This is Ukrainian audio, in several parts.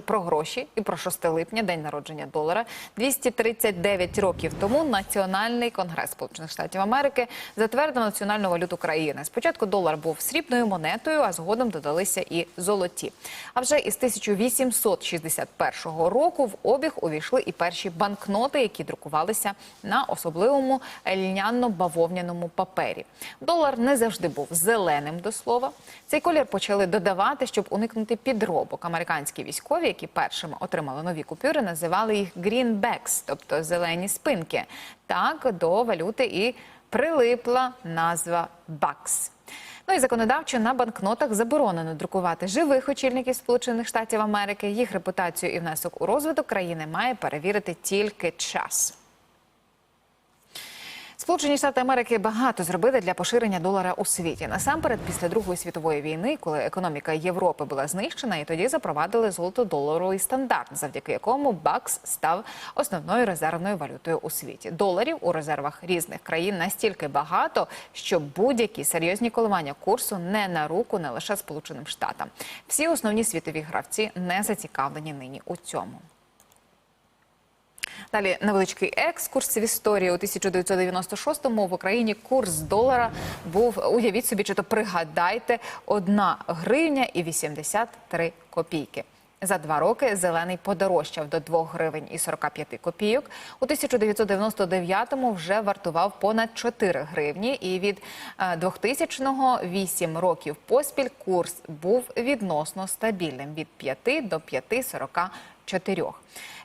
Про гроші і про 6 липня, день народження долара. 239 років тому Національний конгрес Сполучених Штатів Америки затвердив національну валюту країни. Спочатку долар був срібною монетою, а згодом додалися і золоті. А вже із 1861 року в обіг увійшли і перші банкноти, які друкувалися на особливому льняно-бавовняному папері. Долар не завжди був зеленим до слова. Цей колір почали додавати, щоб уникнути підробок. Американські військові, які першими отримали нові купюри, називали їх «грінбекс», тобто зелені спинки. Так до валюти і прилипла назва бакс. Ну і законодавчо на банкнотах заборонено друкувати живих очільників Сполучених Штатів Америки. Їх репутацію і внесок у розвиток країни має перевірити тільки час. Сполучені Штати Америки багато зробили для поширення долара у світі. Насамперед, після Другої світової війни, коли економіка Європи була знищена, і тоді запровадили золото-доларовий стандарт, завдяки якому бакс став основною резервною валютою у світі. Доларів у резервах різних країн настільки багато, що будь-які серйозні коливання курсу не на руку не лише Сполученим Штатам. Всі основні світові гравці не зацікавлені нині у цьому. Далі невеличкий екскурс в історії у 1996-му в Україні курс долара був уявіть собі, чи то пригадайте 1 гривня і 83 копійки. За два роки зелений подорожчав до 2 гривень і 45 копійок. У 1999-му вже вартував понад 4 гривні. І від е, 2000-го 8 років поспіль курс був відносно стабільним від 5 до 5,44.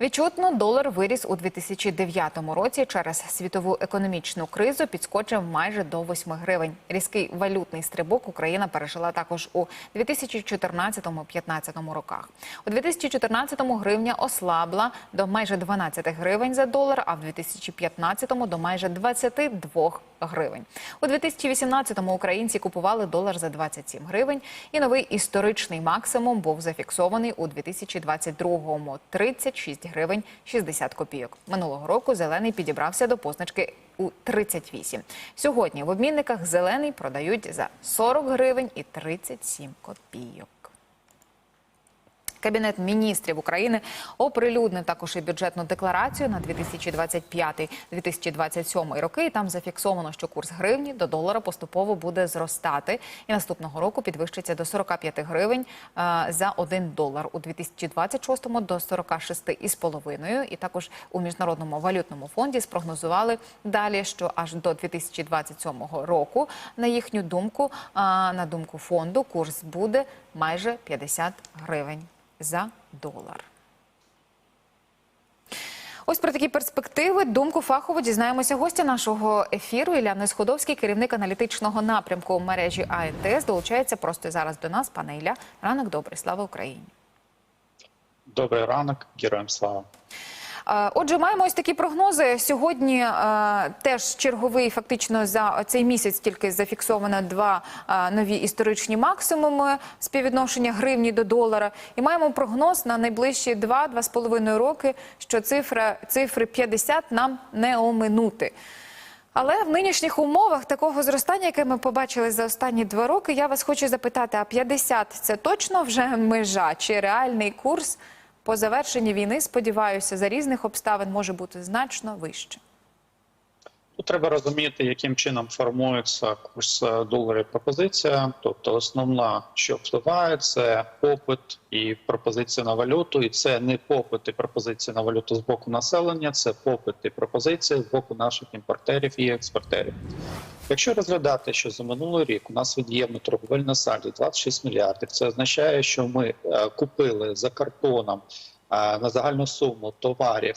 Відчутно долар виріс у 2009 році через світову економічну кризу, підскочив майже до 8 гривень. Різкий валютний стрибок Україна пережила також у 2014-2015 роках. У 2014-му гривня ослабла до майже 12 гривень за долар, а в 2015-му до майже 22 гривень. У 2018-му українці купували долар за 27 гривень, і новий історичний максимум був зафіксований у 2022-му – 36 гривень 60 копійок. Минулого року зелений підібрався до позначки у 38. Сьогодні в обмінниках зелений продають за 40 гривень і 37 копійок. Кабінет міністрів України оприлюднив також і бюджетну декларацію на 2025-2027 роки. І там зафіксовано, що курс гривні до долара поступово буде зростати, і наступного року підвищиться до 45 гривень е, за 1 долар у 2026-му до 46,5. І також у міжнародному валютному фонді спрогнозували далі, що аж до 2027 року, на їхню думку, е, на думку фонду, курс буде майже 50 гривень за долар. Ось про такі перспективи думку фахово дізнаємося гостя нашого ефіру. Ілля Несходовський, керівник аналітичного напрямку мережі АНТС, долучається просто зараз до нас. Пане Ілля, ранок добрий, слава Україні. Добрий ранок, героям слава. Отже, маємо ось такі прогнози. Сьогодні теж черговий, фактично за цей місяць тільки зафіксовано два нові історичні максимуми співвідношення гривні до долара. І маємо прогноз на найближчі 2-2,5 роки, що цифра цифри 50 нам не оминути. Але в нинішніх умовах такого зростання, яке ми побачили за останні два роки, я вас хочу запитати: а 50 – це точно вже межа чи реальний курс по завершенні війни? Сподіваюся, за різних обставин може бути значно вище. Тут треба розуміти, яким чином формується курс е, доларів пропозиція. Тобто, основна, що впливає, це попит і пропозиція на валюту, і це не попит і пропозиція на валюту з боку населення, це попит і пропозиція з боку наших імпортерів і експортерів. Якщо розглядати, що за минулий рік у нас від'ємно торговельне сальдо 26 мільярдів, це означає, що ми е, купили за картоном е, на загальну суму товарів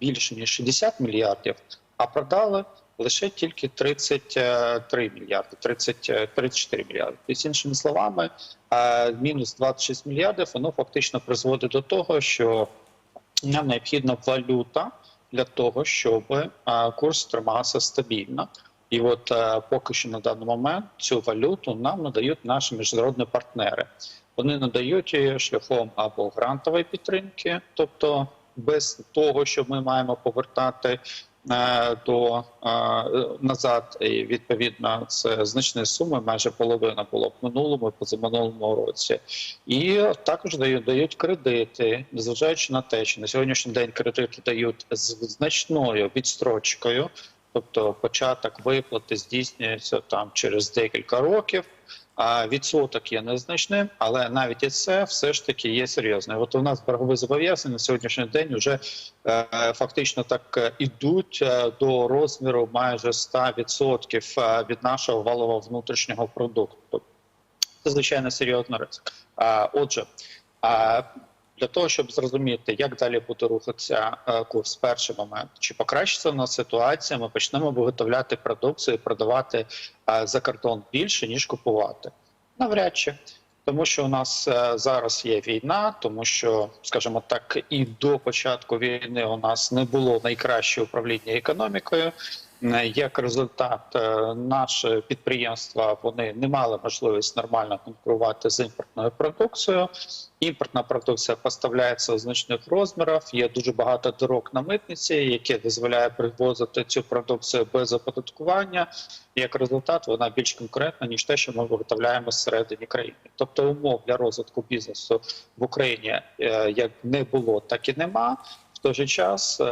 більше ніж 60 мільярдів, а продали лише тільки 33 мільярди, 30, е, 34 мільярди. Тобто, іншими словами, е, мінус 26 мільярдів воно фактично призводить до того, що нам необхідна валюта для того, щоб е, курс тримався стабільно. І от е, поки що на даний момент цю валюту нам надають наші міжнародні партнери. Вони надають її шляхом або грантової підтримки, тобто без того, що ми маємо повертати е, до е, назад, і відповідно це значні суми, майже половина було в минулому позаминулому році. І також дають, дають кредити, незважаючи на те, що на сьогоднішній день кредити дають з значною відстрочкою. Тобто початок виплати здійснюється там через декілька років. Відсоток є незначним, але навіть і це все ж таки є серйозне. От у нас боргові зобов'язання на сьогоднішній день вже е, фактично так е, ідуть е, до розміру майже 100% е, від нашого валового внутрішнього продукту. Це звичайно серйозний ризик. Отже, для того, щоб зрозуміти, як далі буде рухатися е, курс, перший момент, чи покращиться у нас ситуація, ми почнемо виготовляти продукцію і продавати е, за кордон більше, ніж купувати. Навряд чи. Тому що у нас е, зараз є війна, тому що, скажімо так, і до початку війни у нас не було найкраще управління економікою. Е, Як результат, е, наші підприємства вони не мали можливість нормально конкурувати з імпортною продукцією. Імпортна продукція поставляється у значних розмірах. Є дуже багато дорог на митниці, які дозволяє привозити цю продукцію без оподаткування. Як результат, вона більш конкурентна ніж те, що ми виготовляємо зсередині країни. Тобто умов для розвитку бізнесу в Україні е, як не було, так і нема. В той же час, е,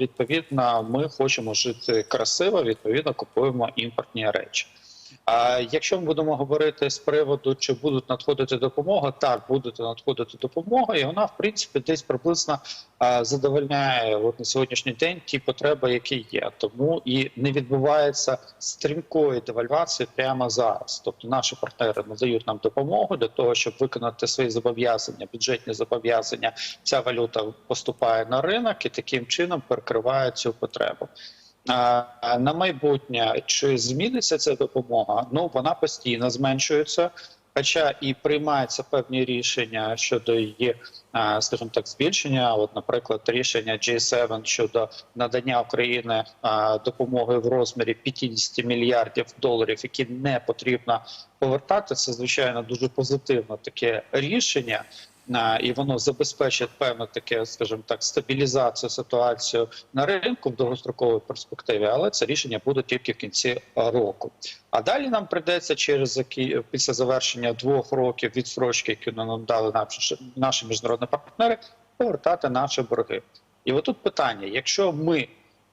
відповідно, ми хочемо жити красиво, відповідно, купуємо імпортні речі. А якщо ми будемо говорити з приводу, чи будуть надходити допомога, так буде надходити допомога, і вона в принципі десь приблизно задовольняє от на сьогоднішній день ті потреби, які є. Тому і не відбувається стрімкої девальвації прямо зараз. Тобто наші партнери надають нам допомогу для того, щоб виконати свої зобов'язання, бюджетні зобов'язання. Ця валюта поступає на ринок і таким чином перекриває цю потребу. На майбутнє чи зміниться ця допомога? Ну вона постійно зменшується. Хоча і приймаються певні рішення щодо її, скажімо так, збільшення. От, наприклад, рішення G7 щодо надання Україні допомоги в розмірі 50 мільярдів доларів, які не потрібно повертати. Це звичайно дуже позитивне таке рішення. А, І воно забезпечить певне таке, скажімо так, стабілізацію ситуацію на ринку в довгостроковій перспективі, але це рішення буде тільки в кінці року. А далі нам прийдеться через після завершення двох років відстрочки, які нам дали наші, наші міжнародні партнери, повертати наші борги. І отут питання: якщо ми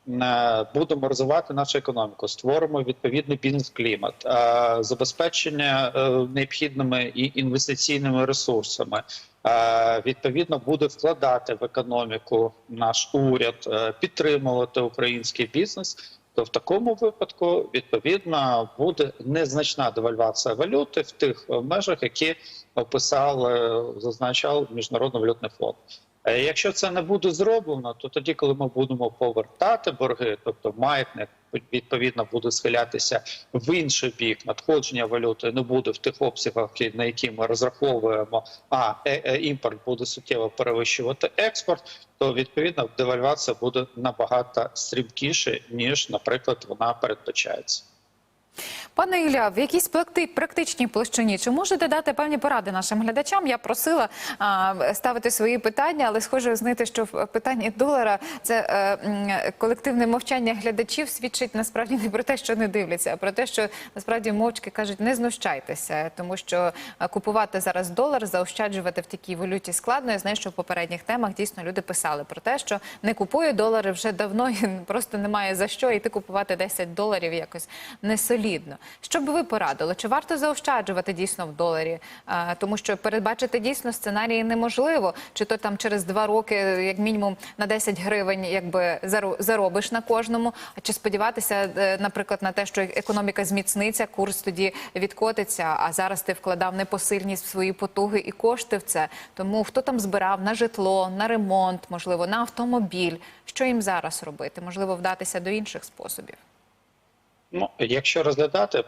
е, будемо розвивати нашу економіку, створимо відповідний бізнес-клімат, е, забезпечення е, необхідними і інвестиційними ресурсами. Е, Відповідно, буде вкладати в економіку наш уряд, е, підтримувати український бізнес. То в такому випадку відповідно буде незначна девальвація валюти в тих е, межах, які описав, зазначав міжнародний валютний фонд. Е, Якщо це не буде зроблено, то тоді, коли ми будемо повертати борги, тобто маятник відповідно буде схилятися в інший бік, надходження валюти не буде в тих обсягах, на які ми розраховуємо, а е- е, імпорт буде суттєво перевищувати експорт, то відповідно девальвація буде набагато стрімкіше, ніж, наприклад, вона передбачається. Пане Ілля, в якійсь практи- практичній площині чи можете дати певні поради нашим глядачам? Я просила а, ставити свої питання, але схоже знати, що в питанні долара це е, колективне мовчання глядачів свідчить насправді не про те, що не дивляться, а про те, що насправді мовчки кажуть, не знущайтеся, тому що е, купувати зараз долар, заощаджувати в такій валюті складно. Я знаю, що в попередніх темах дійсно люди писали про те, що не купую долари вже давно і просто немає за що йти купувати 10 доларів якось не солідно. Що б ви порадили? Чи варто заощаджувати дійсно в доларі? Е, Тому що передбачити дійсно сценарії неможливо. Чи то там через два роки, як мінімум, на 10 гривень, якби заро- заробиш на кожному, а чи сподіватися, е, наприклад, на те, що економіка зміцниться, курс тоді відкотиться. А зараз ти вкладав непосильність свої потуги і кошти в це. Тому хто там збирав на житло, на ремонт, можливо, на автомобіль. Що їм зараз робити? Можливо, вдатися до інших способів. Ну, якщо розглядати,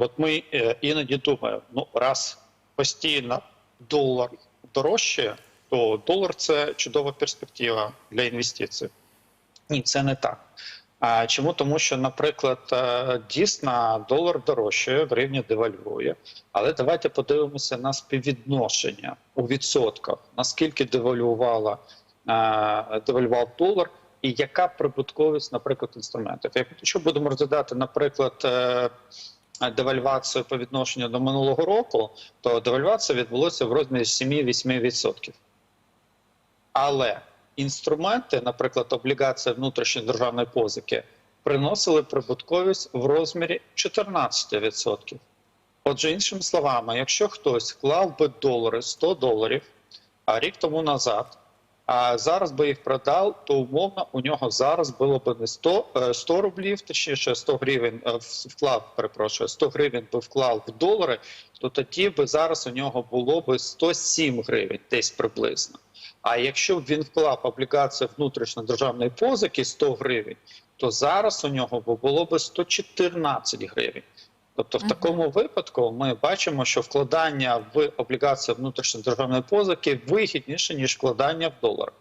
от ми е, іноді думаємо, ну раз постійно долар дорожче, то долар це чудова перспектива для інвестицій. Ні, це не так. А чому? Тому що, наприклад, е, дійсно долар дорожчає, гривня девальвує. Але давайте подивимося на співвідношення у відсотках, наскільки девальвувала е, девальвував долар і яка прибутковість, наприклад, інструментів. Якщо будемо розглядати, наприклад, е, девальвацію по відношенню до минулого року, то девальвація відбулася в розмірі 7-8%. Але інструменти, наприклад, облігація внутрішньої державної позики, приносили прибутковість в розмірі 14%. Отже, іншими словами, якщо хтось вклав би долари 100 доларів а рік тому назад, а зараз би їх продав, то умовно у нього зараз було б не 100, е, 100 рублів, точніше 100 гривень е, вклав, перепрошую, 100 гривень би вклав в долари, то тоді би зараз у нього було б 107 гривень, десь приблизно. А якщо б він вклав облігацію внутрішньодержавної позики 100 гривень, то зараз у нього було б 114 гривень. Тобто, в такому випадку ми бачимо, що вкладання в облігації внутрішньої державної позики вигідніше ніж вкладання в долар.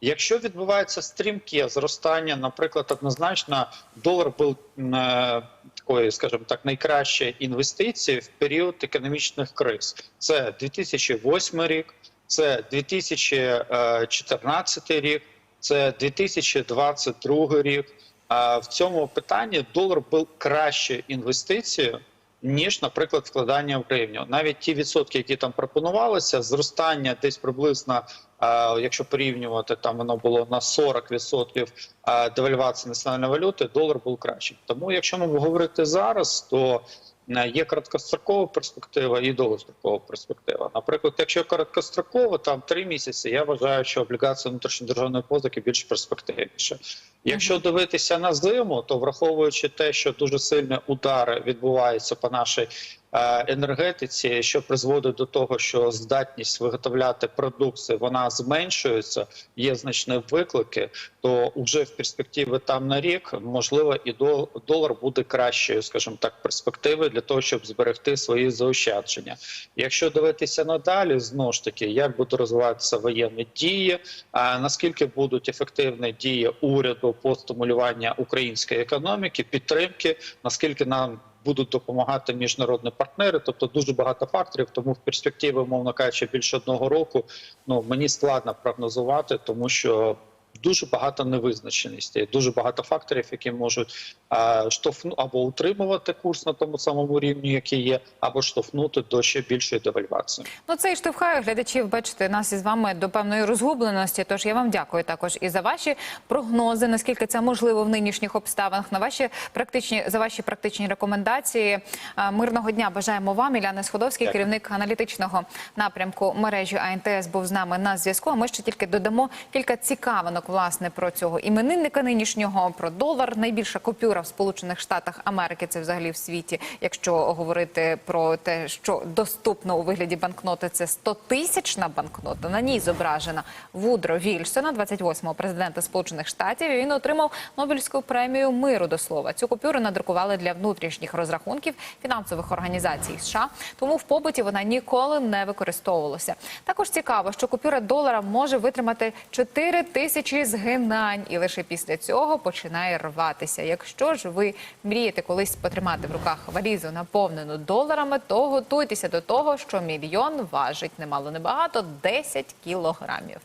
Якщо відбувається стрімке зростання, наприклад, однозначно долар був е, такою, скажімо так, найкращою інвестицією в період економічних криз. Це 2008 рік, це 2014 рік, це 2022 рік. В цьому питанні долар був кращою інвестицією, ніж, наприклад, вкладання в гривню. Навіть ті відсотки, які там пропонувалися, зростання десь приблизно, якщо порівнювати, там воно було на 40% девальвації національної валюти, долар був кращий. Тому, якщо ми говорити зараз, то є короткострокова перспектива і довгострокова перспектива. Наприклад, якщо короткостроково, там три місяці, я вважаю, що облігація внутрішньодержавної позики більш перспективніше. Якщо дивитися на зиму, то враховуючи те, що дуже сильні удари відбуваються по нашій е, енергетиці, що призводить до того, що здатність виготовляти продукції вона зменшується, є значні виклики, то вже в перспективі там на рік можливо і до долар буде кращою, скажімо так, перспективою для того, щоб зберегти свої заощадження. Якщо дивитися надалі, знову ж таки, як будуть розвиватися воєнні дії, а наскільки будуть ефективні дії уряду по стимулюванню української економіки, підтримки, наскільки нам будуть допомагати міжнародні партнери, тобто дуже багато факторів. Тому в перспективі, мовно кажучи, більше одного року ну мені складно прогнозувати, тому що. Дуже багато невизначеності, дуже багато факторів, які можуть а, штовхну або утримувати курс на тому самому рівні, який є, або штовхнути до ще більшої девальвації. Ну це і штовхає глядачів. Бачите, нас із вами до певної розгубленості. Тож я вам дякую також і за ваші прогнози, наскільки це можливо в нинішніх обставинах. На ваші практичні за ваші практичні рекомендації. Мирного дня бажаємо вам. Іляна Сходовський, Дякую. керівник аналітичного напрямку мережі АНТС, був з нами на зв'язку. А ми ще тільки додамо кілька цікавинок власне про цього іменинника нинішнього, про долар. Найбільша купюра в Сполучених Штатах Америки. Це взагалі в світі, якщо говорити про те, що доступно у вигляді банкноти, це 100-тисячна банкнота. На ній зображена Вудро Вільсона, 28-го президента Сполучених Штатів. Він отримав Нобелівську премію миру до слова. Цю купюру надрукували для внутрішніх розрахунків фінансових організацій США. Тому в побуті вона ніколи не використовувалася. Також цікаво, що купюра долара може витримати 4 тисячі згинань, і лише після цього починає рватися. Якщо ж ви мрієте колись потримати в руках валізу наповнену доларами, то готуйтеся до того, що мільйон важить немало небагато 10 кілограмів.